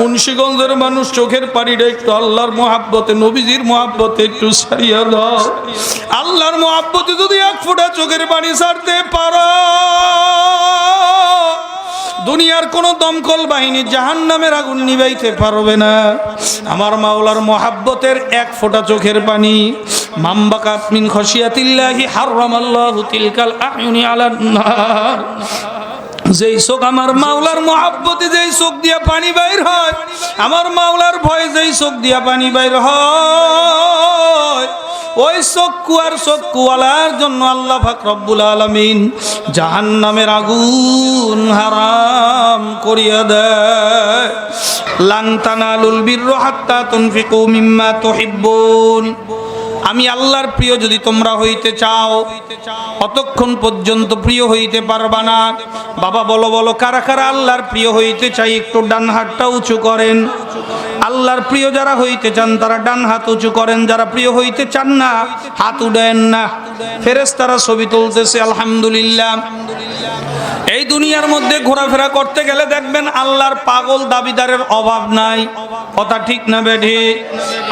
মুন্সিগঞ্জের মানুষ চোখের পানিটা একটু আল্লাহর মহাব্বতে, নবীজির মহাব্বতে একটু সারিয়া দাও। আল্লাহর মহাব্বতে যদি এক ফোঁটা চোখের পানি ছাড়তে পারো। দুনিয়ার কোন দমকল বাহিনী জাহান নামের আগুন নিবাইতে পারবে না। আমার মাওলার মহাব্বতের এক ফোঁটা চোখের পানি। মাম্বাকা মিন খসিয়াতিল্লাহি হারামাল্লাহু তিলকাল আয়ুনি আলান নার। যেই চোখ আমার মাওলার মহাব্বতে যেই চোখ দিয়া পানি বাইর হয়, আমার মাওলার ভয় যেই চোখ দিয়া পানি বাইর হয়, ওই চক্ষু আর চক্ষুওয়ালার জন্য আল্লাহ ফাক রব্বুল আলমিন জাহান নামের আগুন হারাম করিয়া দেয়। লাংতানালুল বীর হাত্তা তুনফিকু মিম্মা তুহিব্বুন। আমি আল্লাহর প্রিয় যদি তোমরা হইতে চাও, অতক্ষণ পর্যন্ত প্রিয় হইতে পারবা না। বাবা বলো বলো, কারা কারা আল্লাহর প্রিয় হইতে চাই, একটু ডান হাতটা উঁচু করেন। আল্লাহর প্রিয় যারা হইতে চান, তারা ডান হাত উঁচু করেন। যারা প্রিয় হইতে চান না, হাত উডেন না। ফেরেস তারা ছবি তুলতেছে, আলহামদুলিল্লাহ। এই দুনিয়ার মধ্যে ঘোরাফেরা করতে গেলে দেখবেন আল্লাহর পাগল দাবিদারের অভাব নাই। কথা ঠিক না বেঠি?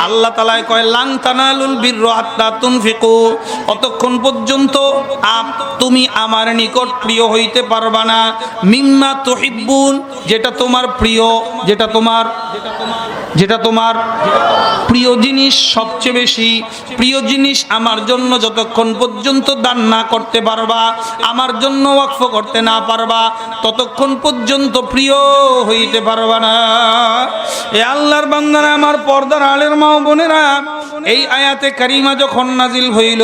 আল্লাহ তালায় কয় লাং তানালুল বীর হাত্তা তুনফিকু। অতক্ষণ পর্যন্ত তুমি আমার নিকট প্রিয় হইতে পারবা না। মিম্মা তুহিব্বুন, যেটা তোমার প্রিয়, যেটা তোমার যেটা তোমার প্রিয় জিনিস সবচেয়ে বেশি। প্রিয় জিনিস আমার জন্য যতক্ষণ পর্যন্ত দান না করতে পারবা, আমার জন্য ওয়াকফ করতে না পারবা, ততক্ষণ পর্যন্ত প্রিয় হইতে পারবা না। এ আল্লাহর বান্দারা, আমার পর্দার আলের মাও বোনেরা, এই আয়াতে কারিমা যখন নাজিল হইল,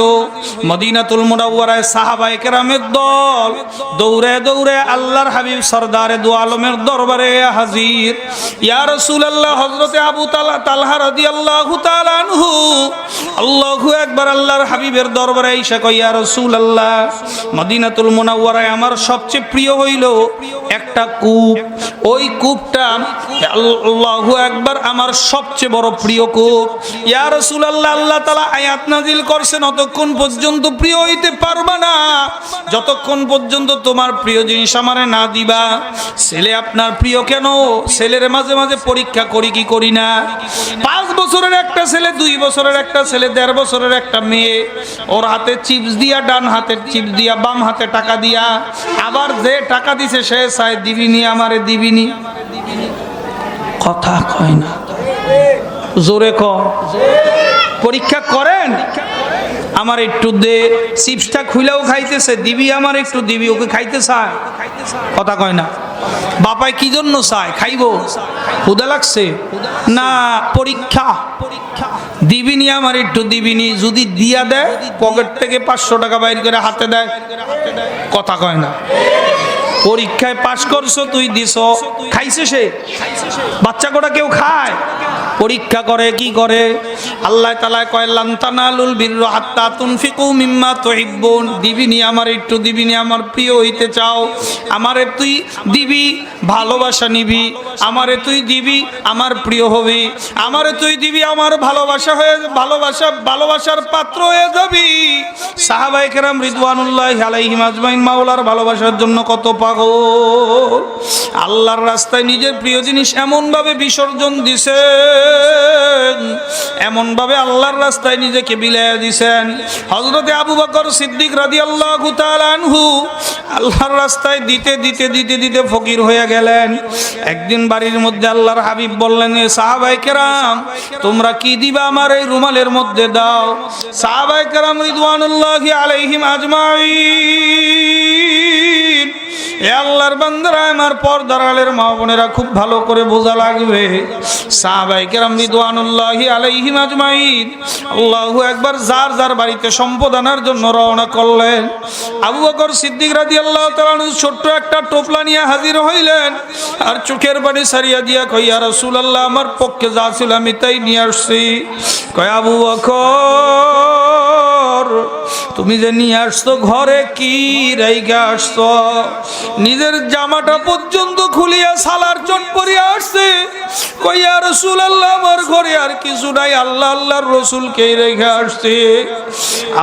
মদিনাতুল মুনাওয়ারায় সাহাবায়ে কেরামের দল দৌড়ে দৌড়ে আল্লাহর হাবিব সরদারে দু আলমের দরবারে হাজির। ইয়া রাসূলুল্লাহ, হযরতে আবু তালা আল্লাহু আমার সবচেয়ে প্রিয় হইল একটা কূপ। ওই কূপটা আল্লাহু একবার আমার সবচেয়ে বড় প্রিয় কূপ। ইয়া রাসূলুল্লাহ, আল্লাহ তাআলা আয়াত নাজিল করছেন, অতক্ষণ পর্যন্ত প্রিয় হইতে পারবা না। যতক্ষণ পর্যন্ত তোমার প্রিয় জিনিস আমারে না দিবা। ছেলে আপনার প্রিয় কেন? ছেলের মাঝে মাঝে পরীক্ষা করি কি করি না। পাঁচ বছরের একটা ছেলে, দুই বছরের একটা ছেলে, দেড় বছরের একটা মেয়ে। ওর হাতে চিপস দিয়া, ডান হাতের চিপস দিয়া, বাম হাতে টাকা দিয়া। আবার যে টাকা দিছে, সে চায়, দিবিনি আমারে, দিবিনি। কথা কয় না। জোরে ক। পরীক্ষা করেন? আমার একটু দে। চিপসটা খুইলেও খাইতেছে, দিবি আমার একটু, দিবি, ওকে খাইতে চায়। কথা কয় না। বাপায় কি জন্য চায়? খাইব? উদা লাগছে? না, পরীক্ষা। দিবিনি আমার একটু দিবিনি, যদি দিয়া দেয়, পকেট থেকে পাঁচশো টাকা বাইর করে হাতে দেয়। কথা কয় না। পরীক্ষায় পাশ করছ, তুই দিছ। খাইছে সে? বাচ্চা কোটা কেউ খায়? পরীক্ষা করে, কি করে? আল্লাহ তালায় কয় লান্তানালুল বীর হাত্তা তুনফিকু মিম্মা তুহিব্বুন। দিবিনি আমার, একটু দিবিনি আমার, প্রিয় হইতে চাও। আমারে তুই দিবি, ভালোবাসা নিবি। আমারে তুই দিবি, আমার প্রিয় হবি। আমারে তুই দিবি, আমার ভালোবাসা হয়ে, ভালোবাসা, ভালোবাসার পাত্র হয়ে যাবি। সাহাবাই কেরাম রিদওয়ানুল্লাহ আলাইহিম আজমাইন, মাওলার ভালোবাসার জন্য কত পাগল। আল্লাহর রাস্তায় নিজের প্রিয় জিনিস এমনভাবে বিসর্জন দিছেন, এমনভাবে আল্লাহর রাস্তায় নিজেকে বিলাইয়া দিছেন। হজরতে আবু বকর সিদ্দিক রাদি আল্লাহ আনহু আল্লাহর রাস্তায় দিতে দিতে দিতে দিতে ফকির হয়ে গেলেন। একদিন বাড়ির মধ্যে আল্লাহর হাবিব বললেন সাহাবাই কেরাম, তোমরা কি দিবা আমার এই রুমালের মধ্যে? দাও। সাহাবাই কেরাম রিদওয়ানুল্লাহ আলাইহিম আজমাইন। এ আল্লাহর বান্দারা, আমার পর্দার আলের মা বোনেরা খুব ভালো করে বোঝা লাগবে। সাহাবাই কেরাম রিদওয়ানুল্লাহি আলাইহিম আজমাইন। আল্লাহু একবার যার যার বাড়িতে সম্পদ আনার জন্য রওনা করলেন। আবু বকর সিদ্দিক রাদিয়াল্লাহু তাআলা ছোট্ট একটা টোপলা নিয়ে হাজির হইলেন। আর চোখের পানি সারিয়া দিয়া কইয়া রাসূলুল্লাহ, আমার পক্ষে যা ছিল আমি তাই নিয়ে আসছি। কয়, আবু বকর তুমি যে নিয়ে আসছো, ঘরে কি রাইগা আসছো? নিজের জামাটা পর্যন্ত খুলিয়া সালার চট পরিয়া আসছে। কইয়া রসুল আল্লাহ আমার ঘরে আর কিছু নাই, আল্লাহ আল্লাহর রসুলকে রেখে আসছে।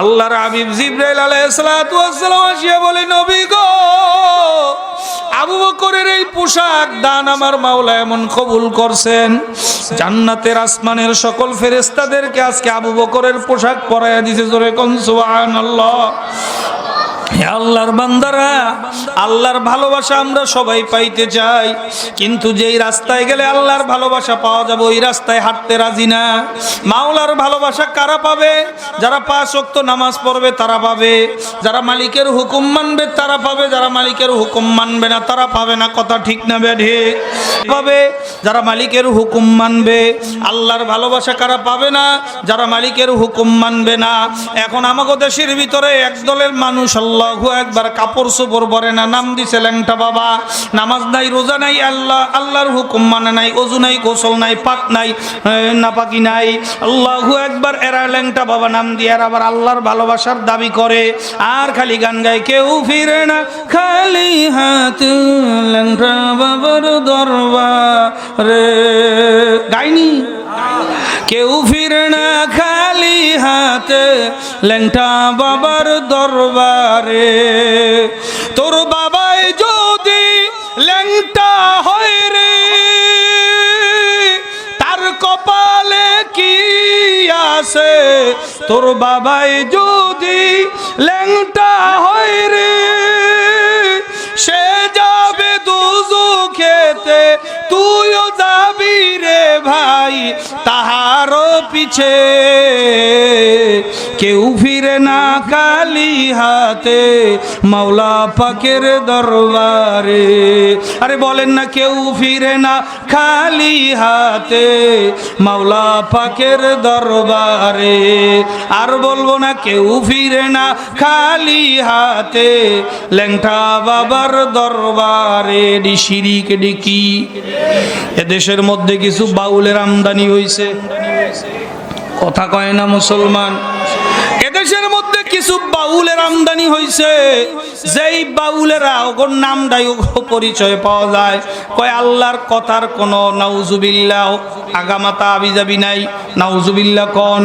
আল্লাহর আবিব জিব্রাইল আলাইহিস সালাতু ওয়াস সালাম আসিয়া বলে, নবী গো আবু বকরের এই পোশাক দান আমার মাওলা এমন কবুল করছেন। জান্নাতের আসমানের সকল ফেরেস্তাদেরকে আজকে আবু বকরের পোশাক পরাইয়া দিছে জোরে কোন, সুবহানাল্লাহ। আল্লাহর বান্দারা, আল্লাহর ভালোবাসা আমরা সবাই পাইতে চাই। কিন্তু যেই রাস্তায় গেলে আল্লাহর ভালোবাসা পাওয়া যাবে, ওই রাস্তায় হাঁটতে রাজি না। মাওলার ভালোবাসা কারা পাবে? যারা পাঁচ ওয়াক্ত নামাজ পড়বে তারা পাবে। যারা মালিকের হুকুম মানবে তারা পাবে। যারা মালিকের হুকুম মানবে না তারা পাবে না। কথা ঠিক না বেঢে পাবে যারা মালিকের হুকুম মানবে আল্লাহর ভালোবাসা কারা পাবে না? যারা মালিকের হুকুম মানবে না এখন আমাকে দেশের ভিতরে একদলের মানুষ আল্লাহু একবার কাপড় চোপড় পরে না নাম দিছে ল্যাংটা বাবা। নামাজ নাই রোজা নাই আল্লাহ আল্লাহর হুকুম মানে নাই অজু নাই গোসল নাই পাক নাই এ, নাপাকি নাই। আল্লাহু একবার এরা ল্যাংটা বাবা নাম দিয়ে আর আবার আল্লাহর ভালোবাসার দাবি করে। আর খালি গান গায় কেউ ফিরে না খালি হাত ল্যাংটা বাবার দরবারে। গাইনি? কেউ ফিরে না খালি হাতে ল্যাংটা বাবার দরবারে। তোর বাবাই যদি ল্যাংটা হয় রে, তার কপালে কি আছে? তোর বাবাই যদি ল্যাংটা হয় রে রে ভাই, তাহারও পিছে কেউ ফিরে না কালি হাতে, মাওলা পাকের দরবারে। আরে বলেন না কেউ ফিরে না খালি হাতে, মাওলা পাকের দরবারে। আর বলব না কেউ ফিরে না খালি হাতে, ল্যাংটা বাবার দরবারে। ডিসিরিক ডিকি এদেশের মধ্যে কিছু বাউলের আমদানি হয়েছে কথা কয় না মুসলমান? বাউলের আমদানি হয়েছে যেই বাউলেরা ওগর নামটাই ওগো পরিচয় পাওয়া যায়। কয়, আল্লাহর কথার কোনো নাউজুবিল্লাহ আগামাতা আবিজাবি নাই। নাউজুবিল্লাহ কন।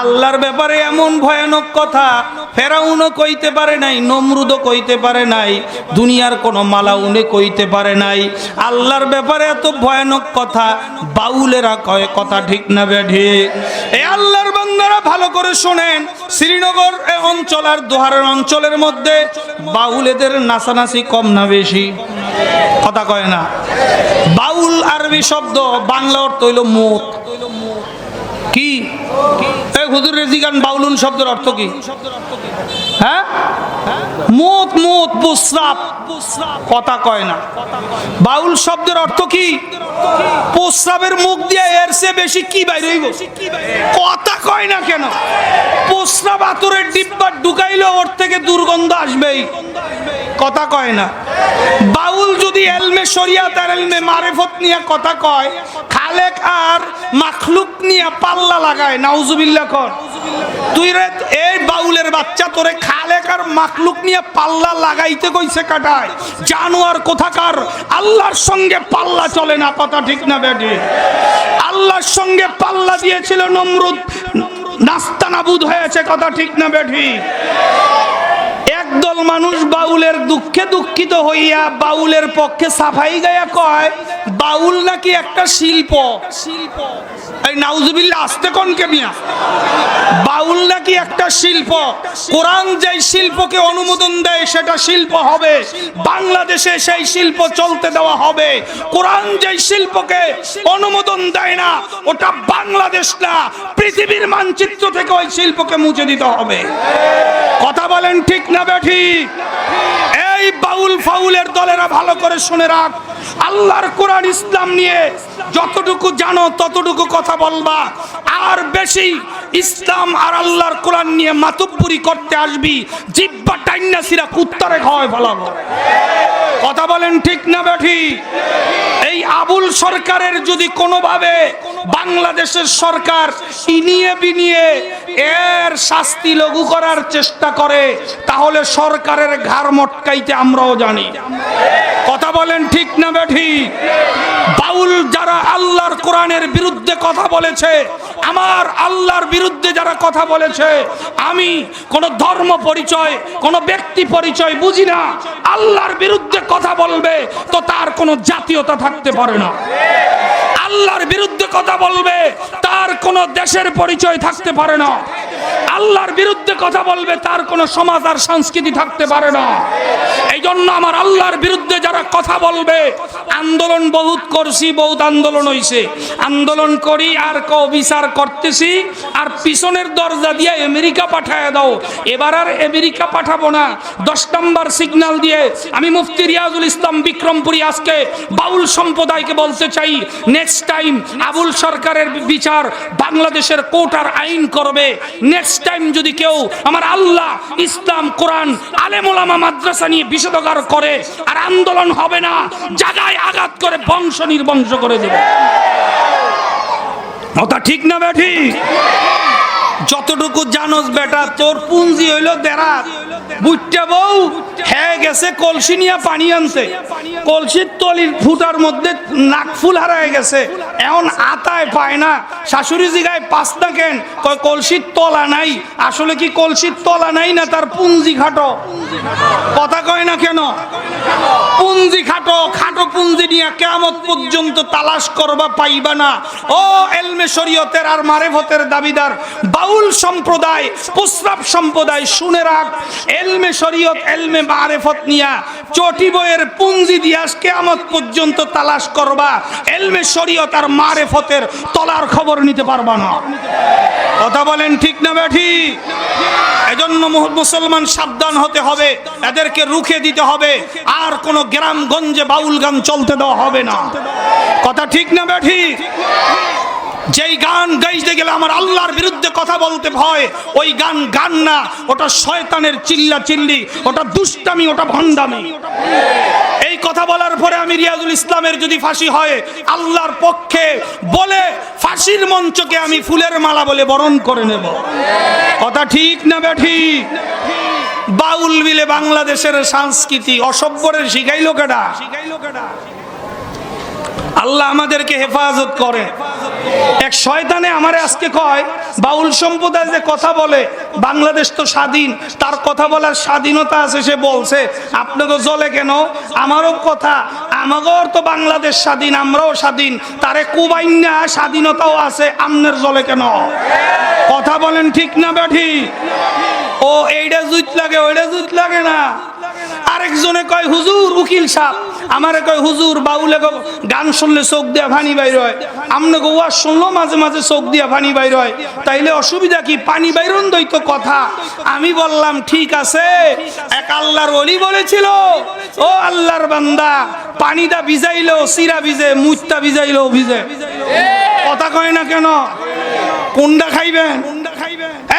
আল্লাহর ব্যাপারে এমন ভয়ানক কথা ফেরাউনও কইতে পারে নাই, নমরুদও কইতে পারে নাই, দুনিয়ার কোনো মালাউনে কইতে পারে নাই। আল্লাহর ব্যাপারে এত ভয়ানক কথা বাউলেরা কয়, কথা ঠিক না বেঢে এ আল্লাহর বান্দারা ভালো করে শোনেন, শ্রীনগর অঞ্চল আর দোহারের অঞ্চলের মধ্যে বাউলেদের নাচানাচি কম না বেশি। কথা কয় না। বাউল আরবি শব্দ, বাংলা অর্থ হইল মুখ কি? হুজুরের হুজুর রেজিগান বাউলুন শব্দের অর্থ কি? হ্যাঁ? মুত মুত প্রস্রাব কথা কয় না। বাউল শব্দের অর্থ কি? প্রস্রাবের মুখ দিয়ে এর চেয়ে বেশি কি বাইর কথা কয় না কেন? প্রস্রাব আতরের ডিব্বা ঢুকাইলে ওর থেকে দুর্গন্ধ আসবেই। কথা কয় না। বাউল যদি এলমে শরিয়াত আর এলমে মারেফত নিয়ে কথা কয়, খালেক আর মাখলুক নিয়ে পাল্লা লাগায়, নাউজুবিল্লাহ কর। তুই রে, এই বাউলের বাচ্চা তোরে খালেক আর মাকলুক নিয়ে পাল্লা লাগাইতে কইছে কাটায়। জানুয়ার কোথাকার? আল্লাহর সঙ্গে পাল্লা চলে না পাতা ঠিক না বেটি? আল্লাহর সঙ্গে পাল্লা দিয়েছিল নমরুদ, নাস্তানাবুদ হয়েছে কথা ঠিক না বেঠি একদল মানুষ বাউলের দুঃখে দুঃখিত হইয়া বাউলের পক্ষে সাফাই গায়া কয়, বাউল নাকি একটা শিল্প? শিল্প এই নাউজুবিল্লাহ, আসতে কোন কে মিয়া? বাউল নাকি একটা শিল্প? কোরআন যেই শিল্পকে অনুমোদন দেয়, সেটা শিল্প হবে। বাংলাদেশে সেই শিল্প চলতে দেওয়া হবে। কোরআন যেই শিল্পকে অনুমোদন দেয় না, ওটা বাংলাদেশ না, পৃথিবীর মানচিত্র থেকে ওই শিল্পকে মুছে দিতে হবে। কথা বলেন ঠিক না বেঠি? এই বাউল ফাউলের দলেরা ভালো করে শুনে রাখ। আল্লাহর কোরআন ইসলাম নিয়ে যতটুকু জানো, ততটুকু কথা বলবা। আর বেশি, ইসলাম আর আল্লাহর কোরআন নিয়ে মাতুব্বুরি করতে আসবি। জিব্বা টাইনা সিরা কুত্তারে খাওয়ায় ফলাবো। কথা বলেন ঠিক না বেঠি? এই আবুল সরকারের যদি কোনোভাবে বাংলাদেশের সরকার ইনিয়ে বিনিয়ে এর শাস্তি লঘু করার চেষ্টা করে, তাহলে সরকারের ঘাড় মটকাইতে আমরাও জানি। কথা বলেন ঠিক না বেঠি বাউল যারা আল্লাহর কোরআনের বিরুদ্ধে কথা বলেছে, আমার আল্লাহর বিরুদ্ধে যারা কথা বলেছে, আমি কোন ধর্ম পরিচয়, কোন ব্যক্তি পরিচয় বুঝি না। আল্লাহর বিরুদ্ধে কথা বলবে, তো তার কোনো জাতীয়তা থাকতে পারে না। আল্লাহর বিরুদ্ধে কথা বলবে, তার কোনো দেশের পরিচয় থাকতে পারে না। আল্লাহর বিরুদ্ধে কথা বলবে, তার কোনো সমাজ আর সংস্কৃতি থাকতে পারে না। এই জন্য আমার আল্লাহর বিরুদ্ধে যারা কথা বলবে, আন্দোলন বহুত করছি, বহুত আন্দোলন হইছে। আন্দোলন করি, আর ক বিচার করতেছি, আর পিছনের দরজা দিয়ে আমেরিকা পাঠায় দাও। এবার আর আমেরিকা পাঠাবো না। দশ নম্বর সিগন্যাল দিয়ে আমি মুফতি রিয়াজুল ইসলাম বিক্রমপুরী আজকে বাউল সম্প্রদায়কে বলতে চাই নেক্সট টাইম আবুল সরকারের বিচার বাংলাদেশের কোর্ট আর আইন করবে। নেক্সট টাইম যদি কেউ আমার আল্লাহ ইসলাম কোরআন আলেমোলামা মাদ্রাসা নিয়ে বিষেধকার করে আর আন্দোলন হবে না, জায়গায় আঘাত করে বংশ নির্বংশ করে দেবে। ওটা ঠিক না বেঠি? যতটুকু জানোস বেটা, তোর পুঞ্জি হইল দেরা বুঝতে বউ হ্যাঁ গেছে কলসি নিয়ে পানি আনছে কলসির তলির ফুটার মধ্যে নাক ফুল হারায় গেছে। এখন আতায় পায় না। শাশুড়ি জিগায় পাস না কেন? কলসির তলা নাই। আসলে কি কলসির তলা নাই না তার পুঞ্জি খাটো? কথা কয় না কেন? পুঞ্জি খাটো খাটো পুঞ্জি নিয়ে কেমন পর্যন্ত তালাশ করবা পাইবা না। ও এলমে শরীয়তের আর মারেফতের দাবিদার, বাউল সম্প্রদায়, পুসরাব সম্প্রদায়, শুনে রাখ এলমে শরীয়ত, এলমে মারেফত নিয়া চটি বইয়ের পুঞ্জি দিয়া কেমন পর্যন্ত তালাশ করবা। এলমে শরীয়ত আর মারেফতের তলার খবর নিতে পারবা না। কথা বলেন ঠিক না ব্যাঠি? এজন্য মুসলমান সাবধান হতে হবে, এদেরকে রুখে দিতে হবে, আর কোন গ্রামগঞ্জে বাউল গান চলতে দেওয়া হবে না। কথা ঠিক না ব্যাঠি? যেই গান গাইতে গেলে আমার আল্লাহর বিরুদ্ধে কথা বলতে ভয়, ওই গান গান না, ওটা শয়তানের চিল্লা চিল্লি ওটা দুষ্টামি, ওটা ভণ্ডামি। এই কথা বলার পরে আমি রিয়াজুল ইসলামের যদি ফাঁসি হয়, আল্লাহর পক্ষে বলে ফাঁসির মঞ্চকে আমি ফুলের মালা বলে বরণ করে নেব। কথা ঠিক না ব্যাঠি বাউল বিলে বাংলাদেশের সংস্কৃতি অসভ্যরের শিখাইলো কেডা শিখাইলো কেডা? আল্লাহ আমাদেরকে হেফাজত করে। এক শয়তানে আমারে আজকে কয়, বাউল সম্প্রদায় যে কথা বলে, বাংলাদেশ তো স্বাধীন, তার কথা বলার স্বাধীনতা আছে, সে বলছে, আপনাকে জলে কেন? আমারও কথা আমাগর তো বাংলাদেশ স্বাধীন, আমরাও স্বাধীন, তারে কুবাইন্যা স্বাধীনতাও আছে, আমনের জলে কেন? কথা বলেন ঠিক না, ব্যাঠি? ও এইটা জুত লাগে ওইটা জুত লাগে না। আরেকজনে কয়, হুজুর, উকিল সাহ আমারে কয়, হুজুর, বাউলে গান শুনলে চোখ দিয়া পানি বাইর হয়। আমনে গো ওয়াজ শুনলো, মাঝে মাঝে চোখ দিয়া পানি বাইর হয়। তাইলে অসুবিধা কি? পানি বাইরন দইত কথা। আমি বললাম, ঠিক আছে। এক আল্লাহর অলি বলেছিল, ও আল্লাহর বান্দা, পানিটা ভিজাইলো সিরা ভিজে মুচটা ভিজাইলো ভিজে। কথা কয় না কেন? কোনটা খাইবেন?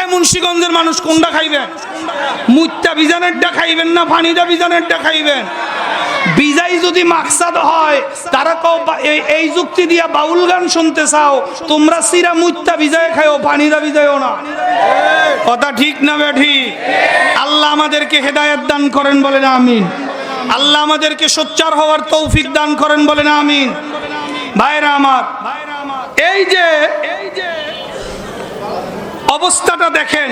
মুন্সিগঞ্জের মানুষ কোনটা খাইবেন? মুচটা বিজানেরটা খাইবেন না পানিটা বিজানেরটা খাইবেন? বিজাই যদি মাকসাদ হয়, তারা কও এই- যুক্তি দিয়া বাউল গান শুনতে চাও, তোমরা সিরা মুচটা বিজায় খাও পানিটা বিজায়ও না। কথা ঠিক না ব্যাঠি? আল্লাহ আমাদেরকে হেদায়েত দান করেন বলেন, আমিন। আল্লাহ আমাদেরকে সোচ্চার হওয়ার তৌফিক দান করেন বলেন, আমিন। ভাইরা আমার এই যে এই যে অবস্থাটা দেখেন।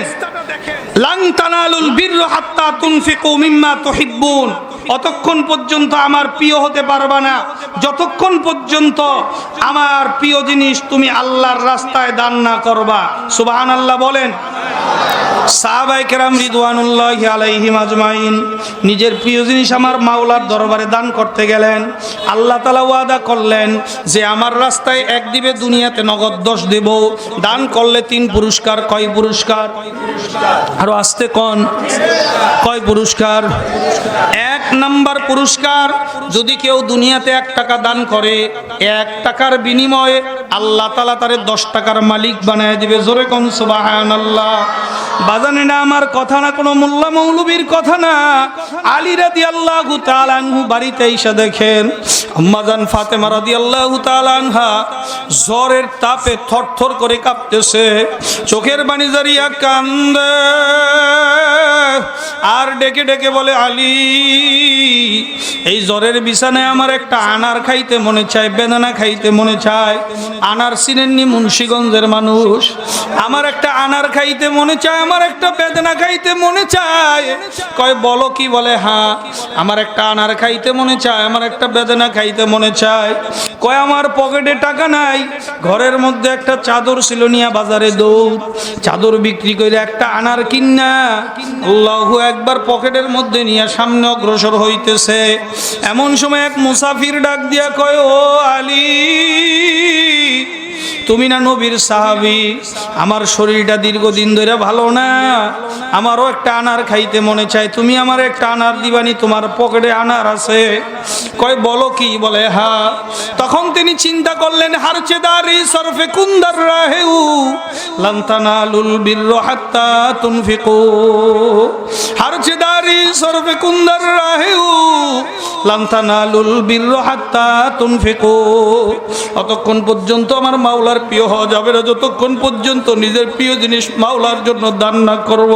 লাং তানালুল বিরর হাত্তা তুনফিকু মিম্মা তুহিব্বুন। অতক্ষণ পর্যন্ত আমার প্রিয় হতে পারবা না। যতক্ষণ পর্যন্ত আমার প্রিয় জিনিস তুমি আল্লাহর রাস্তায় দান না করবা। সুবাহান আল্লাহ বলেন নিজের প্রিয় জিনিস আমার মাওলার দরবারে দান করতে গেলেন। আল্লাহ তালা ওয়াদা করলেন যে আমার রাস্তায় এক দিবে দুনিয়াতে নগদ দশ দেব। দান করলে তিন পুরস্কার, কয় পুরস্কার? আরও আসতে কন। কয় পুরস্কার? এক নাম্বার পুরস্কার যদি কেউ দুনিয়াতে এক টাকা দান করে, এক টাকার বিনিময়ে আল্লাহ তালা তারে দশ টাকার মালিক বানায় দিবে। জোরে আল্লাহ বাজানে না আমার কথা না, কোনো মোল্লা মৌলবীর কথা না। আল্লাহ বাড়িতে এসে দেখেন ফাতেমা রাদি আল্লাহ জ্বরের তাপে থরথর করে কাঁপতেছে। চোখের বাণী জারিয়া কান্দে। আর ডেকে ডেকে বলে, আলী, এই জ্বরের বিছানায় আমার একটা আনার খাইতে মনে চায়, বেদানা খাইতে মনে চায়। আনার চিনেননি মুন্সীগঞ্জের মানুষ। আমার একটা আনার খাইতে মনে চায়, আমার একটা বেদনা খাইতে মনে চায়। কয়, বলো কি বলে হ্যাঁ আমার একটা আনার খাইতে মনে চায়, আমার একটা বেদনা খাইতে মনে চায়। কয়, আমার পকেটে টাকা নাই, ঘরের মধ্যে একটা চাদর ছিল নিয়া বাজারে দৌড় চাদর বিক্রি করে একটা আনার কিন্না একবার পকেটের মধ্যে নিয়ে সামনে অগ্রসর হইতেছে। এমন সময় এক মুসাফির ডাক দিয়া কয়, ও আলী তুমি না নবীর সাহাবি, আমার শরীরটা দীর্ঘদিন ধরে ভালো না। আমারও একটা আনার খাইতে মনে চায়, তুমি আমার একটা আনার দিবানি, তোমার পকেটে আনার আছে। কয়, বলো কি? বলে, হা। তখন তিনি চিন্তা করলেন, হারচেদারি সরফে কুন্দার রাহেউ লন্তানালুল বীর হাত্তা তুনফিকু। হারচেদারি সরফে কুন্দার রাহেউ লন্তানালুল বীর হাত্তা তুনফিকু। অতক্ষণ পর্যন্ত আমার মাওলার প্রিয় হওয়া যাবে না, যতক্ষণ পর্যন্ত নিজের প্রিয় জিনিস মাওলার জন্য দান না করব।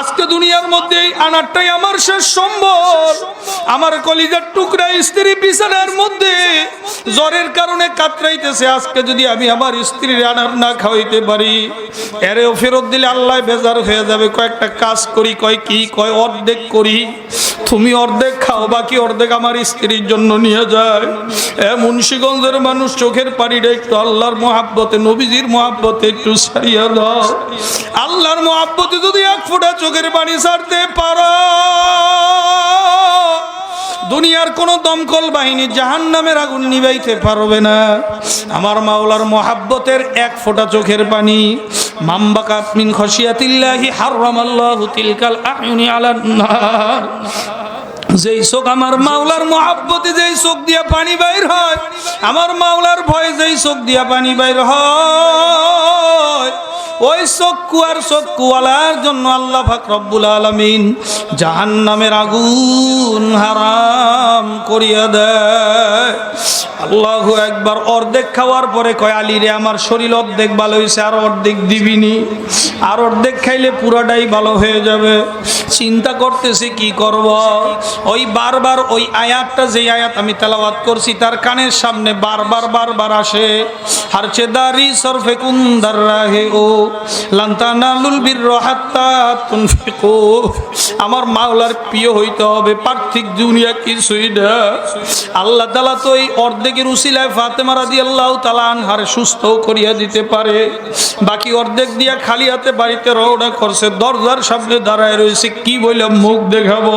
আজকে দুনিয়ার মধ্যে এই আনারটাই আমার শেষ সম্বল। আমার কলিজার টুকরা স্ত্রী বিছানার মধ্যে জ্বরের কারণে কাতরাইতেছে। আজকে যদি আমি আমার স্ত্রীর আনার না খাওয়াইতে পারি, এরেও ফেরত দিলে আল্লাহ বেজার হয়ে যাবে। কয়েকটা কাজ করি, কয় কি, কয় অর্ধেক করি। তুমি অর্ধেক খাও, বাকি অর্ধেক আমার স্ত্রীর জন্য নিয়ে যায়। এ মুন্সীগঞ্জের মানুষ চোখের পানিটা একটু আল্লাহর মহাব্বতে, নবীজির মহাব্বতে একটু সারিয়া দাও। আল্লাহর মহাব্বতে যদি এক ফোঁটা চোখের পানি ছাড়তে পারো। দুনিয়ার কোন দমকল বাহিনী জাহান নামের আগুন নিবাইতে পারবে না। আমার মাওলার মহাব্বতের এক ফোঁটা চোখের পানি। মাম্বাকা মিন খসিয়াতিল্লাহি হারামাল্লাহু তিলকাল আয়ুনি আলান নার যেই চোখ আমার মাওলার মহাব্বতে যেই চোখ দিয়া পানি বাইর হয়, আমার মাওলার ভয়ে যেই চোখ দিয়া পানি বাইর হয়। ওই চক্ষু আর চক্ষুওয়ালার জন্য আল্লাহ ফাক রব্বুল আলমিন জাহান নামের আগুন হারাম করিয়া দেয়। আল্লাহ একবার অর্ধেক খাওয়ার পরে কয়, আলী রে, আমার শরীর অর্ধেক ভালো হয়েছে আর অর্ধেক দিবিনি। আর অর্ধেক খাইলে পুরাটাই ভালো হয়ে যাবে। চিন্তা করতেছি কি করব? ওই বারবার ওই আয়াতটা যে আয়াত আমি তেলাওয়াত করছি, তার কানের সামনে বারবার বারবার আসে। হারচে দারি সরফে কুন্দার রাহে, ও আমার মাওলার প্রিয় হইতে হবে পার্থিক দুনিয়া কিছুই না আল্লাহ তালা তো এই অর্ধেকের উসিলায় ফাতেমা রাদি আল্লাহ তালা আনহারে সুস্থ করিয়া দিতে পারে। বাকি অর্ধেক দিয়া খালি হাতে বাড়িতে রওনা করছে, দরজার সামনে দাঁড়ায় রয়েছে, কি বললাম মুখ দেখাবো?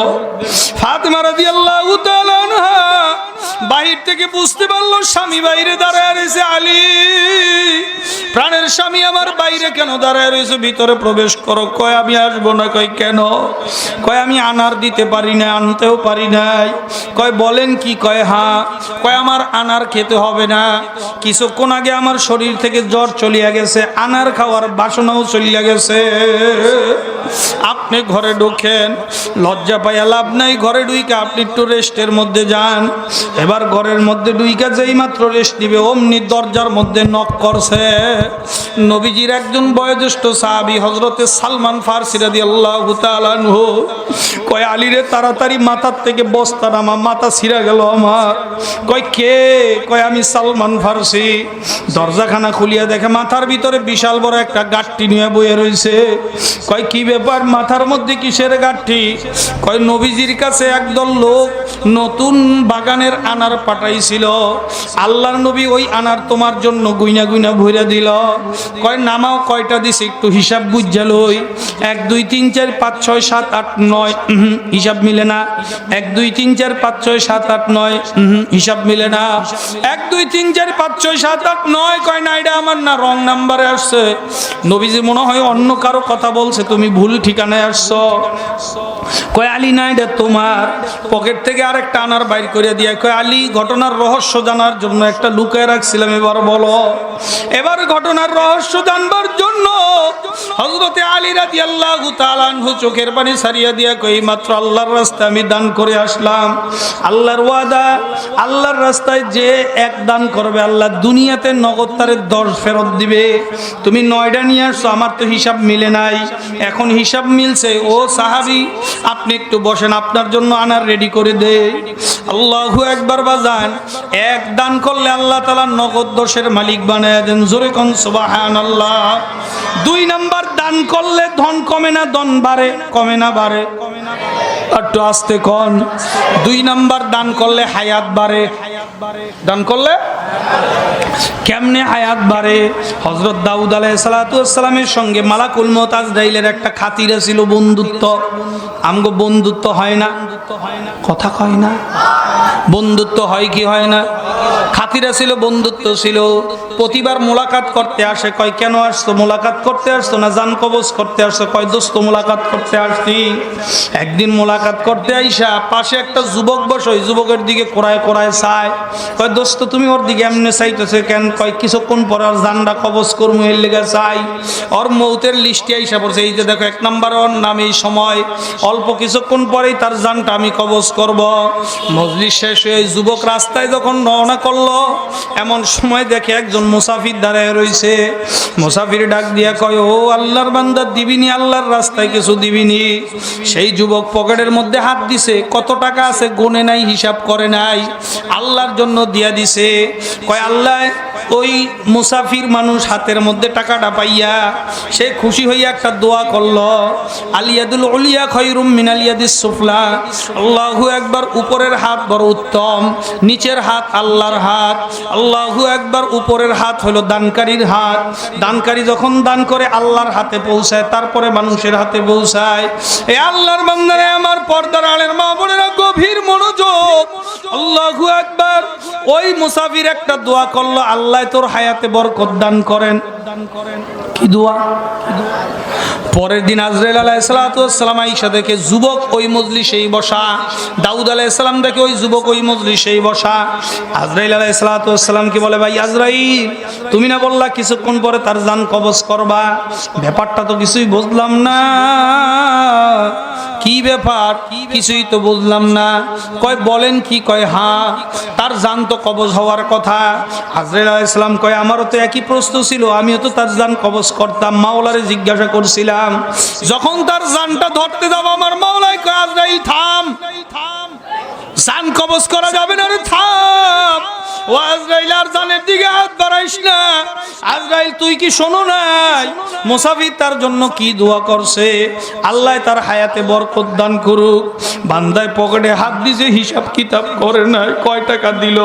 ফাতেমা রাদি আল্লাহ তালা আনহা বাহির থেকে বুঝতে পারল, স্বামী বাইরে দাঁড়ায় রয়েছে আলী। প্রাণের স্বামী আমার বাইরে কেন দাঁড়ায় রয়েছে? ভিতরে প্রবেশ করো। কয়, আমি আসব না? কয়, কেন? কয়, আমি আনার দিতে পারি না আনতেও পারি নাই। কয়, বলেন কি? কয় হ্যাঁ। কয়, আমার আনার খেতে হবে না। কিছুক্ষণ আগে আমার শরীর থেকে জ্বর চলিয়া গেছে, আনার খাওয়ার বাসনাও চলিয়া গেছে। আপনি ঘরে ঢোকেন, লজ্জা পাইয়া লাভ নাই। ঘরে ঢুইকে আপনি একটু রেস্টের মধ্যে যান। এবার ঘরের মধ্যে ডুইকা যেই মাত্র রেস্ট দিবে অমনি দরজার মধ্যে নক করছে। নবীজির একজন বয়োজ্যেষ্ঠ সাহাবি হজরতে সালমান ফার্সি রাদি আল্লাহ কয়, আলিরে তাড়াতাড়ি মাথার থেকে বস্তা নামা, মাথা ছিঁড়া গেল আমার। কয়, কে? কয়, আমি সালমান ফার্সি। দরজাখানা খুলিয়া দেখে মাথার ভিতরে বিশাল বড় একটা গাঠটি নিয়ে বয়ে রয়েছে কয়, কি ব্যাপার? মাথার মধ্যে কিসের গাঠটি কয়, নবীজির কাছে একদল লোক নতুন বাগানের আনার পাঠাইছিল। আল্লাহর নবী ওই আনার তোমার জন্য গুইনা গুইনা ভইরা দিল। কয়, নামাও, কয়টা দিছে একটু হিসাব বুঝা লই। এক, দুই, তিন, চার, পাঁচ, ছয়, সাত, আট, নয় হিসাব মিলে না। এক, দুই, তিন, চার, পাঁচ, ছয়, সাত, আট, নয় হিসাব মিলে না। এক, দুই, তিন, চার, পাঁচ, ছয়, সাত, আট, নয়, কয়, না, এটা আমার না রং নাম্বারে আসছে। নবীজি মনে হয় অন্য কারও কথা বলছে, তুমি ভুল ঠিকানায় আসছো। কয়, আলী না, এটা তোমার। পকেট থেকে আরেকটা আনার বাইর করে দিয়ে কয়, আলী, ঘটনার রহস্য জানার জন্য একটা লুকায় রাখছিলাম, এবার বলো। এবার ঘটনার রহস্য জানবার জন্য হজরতে আলী রাজি আল্লাহ তালানহু চোখের পানি সারিয়া দিয়া কই মাত্র আল্লাহর রাস্তায় আমি দান করে আসলাম। আল্লাহর ওয়াদা, আল্লাহর রাস্তায় যে এক দান করবে, আল্লাহ দুনিয়াতে নগদ তারে দশ ফেরত দিবে। তুমি নয়টা নিয়ে আসছো, আমার তো হিসাব মিলে নাই। এখন হিসাব মিলছে। ও সাহাবি, আপনি একটু বসেন, আপনার জন্য আনার রেডি করে দে আল্লাহু একবার বাজান, এক দান করলে আল্লাহ তালা নগদ দোষের মালিক বানায় দেন। জোরে কন সুবাহান আল্লাহ দুই নাম্বার, দান করলে ধন কমে না, ধন বাড়ে, কমে না বাড়ে। একটু আসতে কন। দুই নাম্বার, দান করলে হায়াত বাড়ে। দান করলে কেমনে হায়াত বাড়ে? হজরত দাউদ আলাহ সালাতামের সঙ্গে মালাকুল মতাজ দাইলের একটা খাতিরা ছিল বন্ধুত্ব। আমগো বন্ধুত্ব হয় না। কথা কয় না। বন্ধুত্ব হয় কি হয় না? খাতিরা ছিল, বন্ধুত্ব ছিল। প্রতিবার মোলাকাত করতে আসে, কয়, কেন আসতো মোলাকাত করতে আসতো না জান কবজ করতে আসতো কয়, দোস্ত, মোলাকাত করতে আসছি। একদিন মোলাকাত করতে আইসা পাশে একটা যুবক বসে ওই যুবকের দিকে কোরায় কোরায় চায়। কয়, দোস্ত, তুমি ওর দিকে এমনি চাইতেছে কেন? কয়, কিছুক্ষণ পরে আর জানটা কবজ করব এর লেগে চাই। ওর মৌতের লিস্টে আইসা পড়ছে, এই যে দেখো, এক নাম্বার ওর নাম এই সময়। অল্প কিছুক্ষণ পরেই তার জানটা আমি কবজ করব। মজলিস শেষ হয়ে যুবক রাস্তায় যখন রওনা করল, এমন সময় দেখে একজন মুসাফির দাঁড়ায় রইছে মুসাফির ডাক দিয়া কয়, ও আল্লাহর বান্দার দিবিনি আল্লাহর রাস্তায় কিছু দিবিনি? সেই যুবক পকেটের মধ্যে হাত দিছে, কত টাকা আছে? গুনে নাই, হিসাব করে নাই। আল্লাহর জন্য দিয়া দিছে। কয়, আল্লাহ, ওই মুসাফির মানুষ হাতের মধ্যে টাকাটা পাইয়া, সে খুশি হইয়া একটা দোয়া করল, আলিয়াদুল অলিয়া খয়রুম মিন আলিয়াদিস সুফলা। আল্লাহু একবার উপরের হাত বড় উত্তম, নিচের হাত আল্লাহর হাত। আল্লাহু একবার উপরের হাত হলো দানকারীর হাত। দানকারী যখন দান করে আল্লাহর হাতে পৌঁছায়, তারপরে মানুষের হাতে পৌঁছায়। এ আল্লাহর বান্দারে, আমার পর্দার আলের মা বোনেরা, গভীর মনোযোগ। আল্লাহু একবার ওই মুসাফির একটা দোয়া করল, আল্লাহ তোর হায়াতে বরকত দান করেন। কি দোয়া? পরের দিন আজরাইল আলাইসালাম আইসা দেখে, যুবক ওই মজলিসেই বসা। দাউদ আলাইসালাম দেখে, ওই যুবক ওই মজলিসেই বসা। আজরাইল আলাইসালাম কি বলে, ভাই আজরাইল তুমি না বললা কিছুক্ষণ পরে তার জান কবজ করবা। ব্যাপারটা তো কিছুই বুঝলাম না। কি ব্যাপার? কিছুই তো বুঝলাম না। কয়, বলেন কি? কয় হ্যাঁ তার জান তো কবজ হওয়ার কথা। হাজরেল ইসলাম কয়, আমারও তো একই প্রশ্ন ছিল, আমিও তো তার জান কবজ করতাম। মাওলারে জিজ্ঞাসা করছিলাম, যখন তার জানটা ধরতে যাব আমার মাওলায়, কয় আজরাইল থাম থাম। জান কবজ করা যাবে না রে, থাম। ও আজরাইল, আর জানের দিকে হাত বাড়াইস না। আজরাইল, তুই কি শোনো নাই? মুসাফির তার জন্য কি দোয়া করছে? আল্লাহ তার হায়াতে বরকত দান করুক। বান্দায় পকেটে হাত দিছে, হিসাব কিতাব করে নাই, কয় টাকা দিল?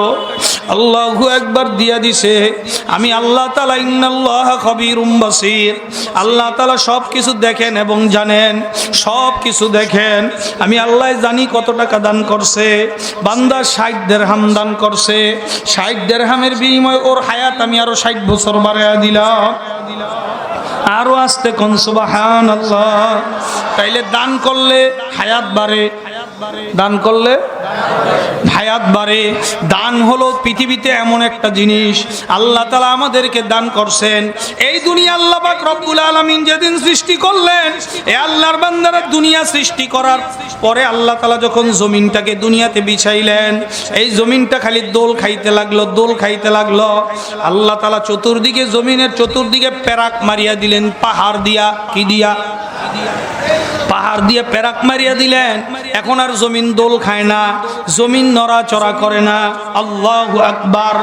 আল্লাহু একবার দিয়া দিছে, আমি আল্লাহ তালা ইন্নাল্লাহ খবির বাসির। আল্লাহ তালা সব কিছু দেখেন এবং জানেন সব কিছু দেখেন। আমি আল্লাহ জানি কত টাকা দান করছে, বান্দা ষাট দেড়হাম দান করছে ষাট দেড়হামের বিনিময় ওর হায়াত আমি আরও ষাট বছর বাড়াইয়া দিলাম। আরও আসতে কোন সুবাহান তাইলে দান করলে হায়াত বাড়ে। দান করলে হায়াত বাড়ে দান হলো পৃথিবীতে এমন একটা জিনিস। আল্লাহ তালা আমাদেরকে দান করছেন। এই দুনিয়া আল্লাহ পাক রব্বুল আলমিন যেদিন সৃষ্টি করলেন, এ আল্লাহর বান্দারা দুনিয়া সৃষ্টি করার পরে আল্লাহ তালা যখন জমিনটাকে দুনিয়াতে বিছাইলেন, এই জমিনটা খালি দোল খাইতে লাগল, দোল খাইতে লাগল। আল্লাহ তালা চতুর্দিকে জমিনের চতুর্দিকে প্যারাক মারিয়া দিলেন, পাহাড় দিয়া, কি দিয়া? পাহাড় দিয়ে প্যারাক মারিয়া দিলেন। এখন আর জমিন দোল খায় না, জমিন নড়াচড়া করে না। আল্লাহ আকবার,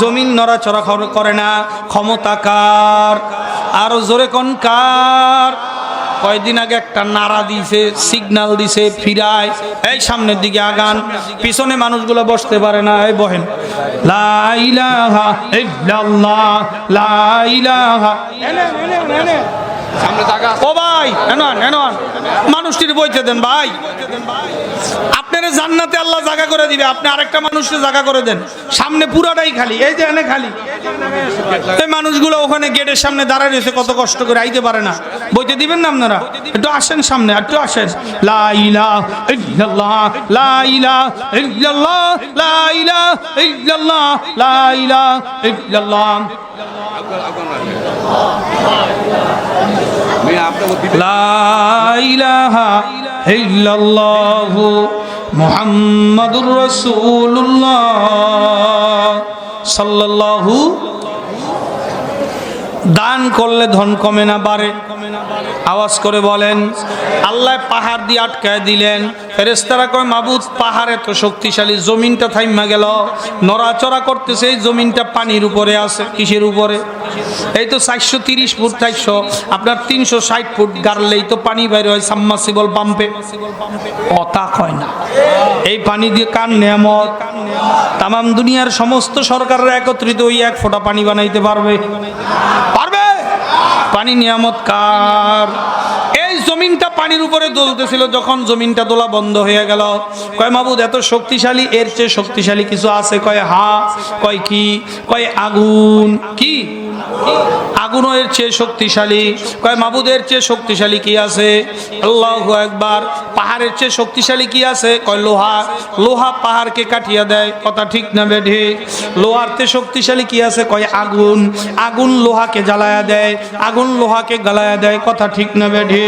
জমিন নড়াচড়া কর- না। ক্ষমতা কার? আর জোরে কোন কার? কয়দিন আগে একটা নাড়া দিছে সিগন্যাল দিছে, ফিরায়। এই সামনের দিকে আগান। পিছনে মানুষগুলো বসতে পারে না। এই বহেন। লা ইলাহা ইল্লাল্লাহ, লা ও ভাই এনন এনন। মানুষটির বইতে দেন ভাই। আপনারা জান্নাতে আল্লাহ জায়গা করে দিবে আপনি আরেকটা মানুষকে জায়গা করে দেন। সামনে পুরাটাই খালি এই যে এনে খালি। এই মানুষগুলো ওখানে গেটের সামনে দাঁড়ায় রয়েছে কত কষ্ট করে আইতে পারে না। বইতে দিবেন না আপনারা? একটু আসেন সামনে একটু আসেন। লা ইলাহা ইল্লাল্লাহ লা ইলাহা মুহাম্মাদুর রাসূলুল্লাহ। সাল্লাল্লাহু দান করলে ধন কমে না বাড়ে। আওয়াজ করে বলেন, আল্লাহ পাহাড় দিয়ে আটকায় দিলেন। ফেরেস্তারা কয়, মাবুদ, পাহাড় এত শক্তিশালী, জমিনটা থাইমা গেল। নড়াচড়া করতেছে, এই জমিনটা পানির উপরে আছে, কিসের উপরে? এই তো চারশো তিরিশ ফুট, চারশো, আপনার তিনশো ষাট ফুট গাড়লেই তো পানি বাইরে হয় সাম্মাসিবল পাম্পে। কথা কয় না। এই পানি দিয়ে কান নেয়ামত? তামাম দুনিয়ার সমস্ত সরকাররা একত্রিত ওই এক ফোঁটা পানি বানাইতে পারবে। পানি নিয়ামত কার? এই জমিনটা পানির উপরে দোলতেছিল যখন জমিনটা দোলা বন্ধ হয়ে গেল। কয়, মাবুদ, এত শক্তিশালী? এর চেয়ে শক্তিশালী কিছু আছে? কয়, হা। কয়, কি? কয়, আগুন। কি? আগুনও এর চেয়ে শক্তিশালী। কয়, মাবুদের চেয়ে শক্তিশালী কি আছে? আল্লাহ একবার পাহাড়ের চেয়ে শক্তিশালী কি আছে? কয়, লোহা। লোহা পাহাড়কে কাটিয়ে দেয়। কথা ঠিক না বেঢে লোহার চেয়ে শক্তিশালী কি আছে? কয়, আগুন। আগুন লোহাকে জ্বালায়া দেয়। আগুন লোহাকে গালায়া দেয়। কথা ঠিক না বেঢে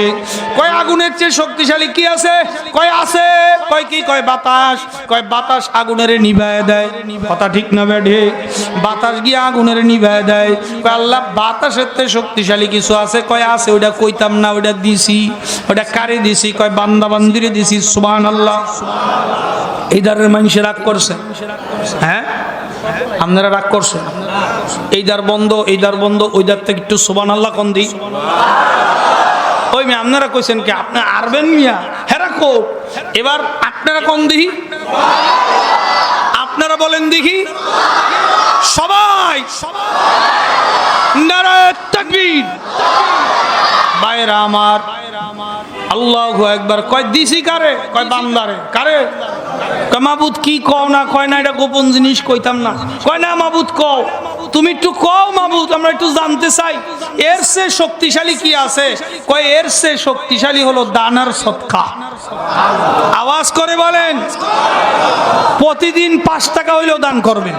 কয়, আগুনের চেয়ে শক্তিশালী কি আছে? কয় আছে। কয় কি? কয়, বাতাস। কয়, বাতাস আগুনের নিভায় দেয়। কথা ঠিক না বেঢে বাতাস গিয়ে আগুনের নিভায় দেয়। কয় আল্লাহ বাতাসের শক্তিশালী কিছু আছে? কয় আছে? ওইটা কইতাম না ওইটা দিছি। ওটা কারে দিছি? কয় বান্দা বান্দিরে দিছি? সুবান আল্লাহ এই দারের মানুষে রাগ করছে। হ্যাঁ? আপনারা রাগ করছেন এই দ্বার বন্ধ, এই দ্বার বন্ধ, ওই দ্বার থেকে একটু সুবান আল্লাহ কন দিই ওই মেয়ে, আপনারা কইছেন কি, আপনি আরবেন মিয়া? হেরা কো এবার আপনারা কন দিহি আপনারা বলেন দেখি। সবাই তাকবীর। বাইরা আমার একবার কয় কারে? কয় কারে? মাবুদ, কি কও না কয় না, এটা গোপন জিনিস, কইতাম না। কয় না মাবুদ, কও। তুমি একটু মাবুদ, আমরা একটু জানতে চাই। এর সে শক্তিশালী কি আছে? কয়, এর সে শক্তিশালী হলো দানার সৎকা। আওয়াজ করে বলেন, প্রতিদিন পাঁচ টাকা হইলেও দান করবেন।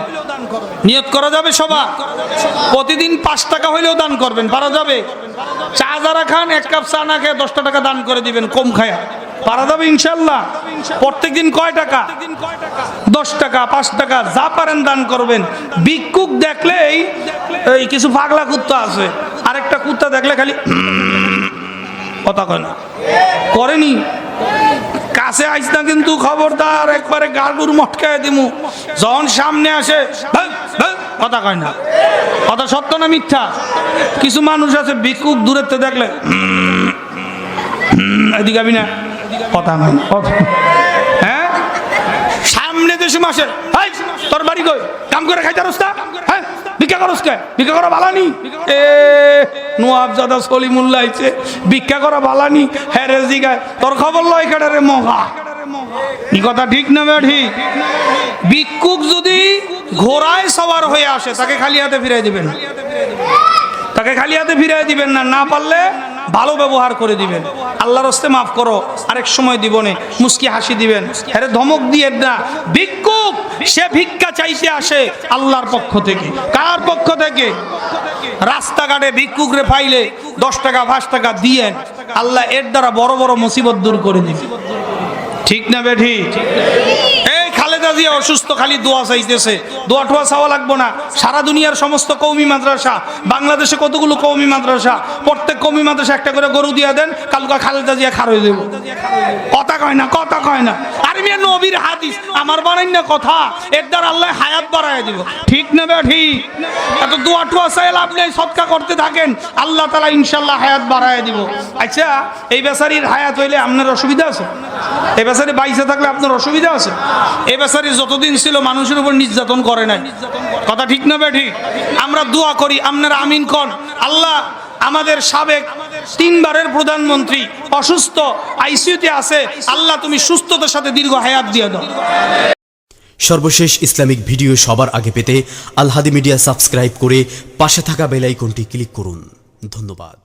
নিয়ত করা যাবে সবার? প্রতিদিন পাঁচ টাকা হইলেও দান করবেন, পারা যাবে? চা যারা খান, এক কাপ চা না খেয়ে দশটা টাকা দান করে দিবেন, কম খায়া। পারা যাবে ইনশাল্লাহ। প্রত্যেক দিন কয় টাকা? দশ টাকা, পাঁচ টাকা, যা পারেন দান করবেন। ভিক্ষুক দেখলেই এই কিছু পাগলা কুত্তা আছে, আরেকটা কুত্তা দেখলে খালি কথা কয় না। করেনি? কাছে আইস না কিন্তু খবরদার, একবারে গাড়গুর মটকায় দিমু। যখন সামনে আসে কথা কয় না। কথা সত্য না মিথ্যা? কিছু মানুষ আছে, ভিক্ষুক দূরের দেখলে, এদিকে না। কথা কয় না। হ্যাঁ? সামনে দেশে মাসে তোর বাড়ি কই? কাম করে খাইতে রস্তা ভিক্ষা ভিক্ষা ভিক্ষা হ্যাঁ না ঘোড়ায় হয়ে আসে, তাকে খালি হাতে ফিরাই দিবেন। তাকে খালি হাতে ফিরাই দিবেন না না পারলে ভালো ব্যবহার করে দিবেন। আল্লাহর হস্তে মাফ করো, আরেক সময় দিবনে, মুস্কি হাসি দিবেন। আরে ধমক দিয়ে না ভিক্ষুক সে ভিক্ষা চাইতে আসে আল্লাহর পক্ষ থেকে। কার পক্ষ থেকে? রাস্তাঘাটে ভিক্ষুকরে পাইলে দশ টাকা, পাঁচ টাকা দিয়ে আল্লাহ এর দ্বারা বড় বড় মুসিবত দূর করে দিবে। ঠিক না বেঠি? অসুস্থ, খালি দোয়া চাইতেছে। দোয়া টোয়া চাওয়া লাগবো না। সারা দুনিয়ার সমস্ত কৌমি মাদ্রাসা, বাংলাদেশে কতগুলো কৌমি মাদ্রাসা, প্রত্যেক কৌমি মাদ্রাসা একটা করে গরু দিয়া দেন, কালকা খালেদা জিয়া খার হয়ে দেবো কথা কয় না, কথা কয় না। আরে মিয়া নবীর হাদিস, আমার বানাই না কথা, এর দ্বারা আল্লাহ হায়াত বাড়ায় দিব। ঠিক না বে ঠিক? এত দোয়া টোয়া চাই লাভ নেই, সৎকা করতে থাকেন, আল্লাহ তালা ইনশাল্লাহ হায়াত বাড়ায় দিব। আচ্ছা এই বেচারির হায়াত হইলে আপনার অসুবিধা আছে? এই বেচারি বাইসে থাকলে আপনার অসুবিধা আছে? এই বেচারি যতদিন ছিল মানুষের উপর নির্যাতন করে নাই। কথা ঠিক না বে ঠিক আমরা দোয়া করি, আপনারা আমিন কন। আল্লাহ আমাদের সাবেক তিনবারের প্রধানমন্ত্রী অসুস্থ, আইসিইউতে আছে। আল্লাহ তুমি সুস্থতার সাথে দীর্ঘ হায়াত দিয়ে দাও। সর্বশেষ ইসলামিক ভিডিও সবার আগে পেতে আলহাদি মিডিয়া সাবস্ক্রাইব করে পাশে থাকা বেল আইকনটি ক্লিক করুন। ধন্যবাদ।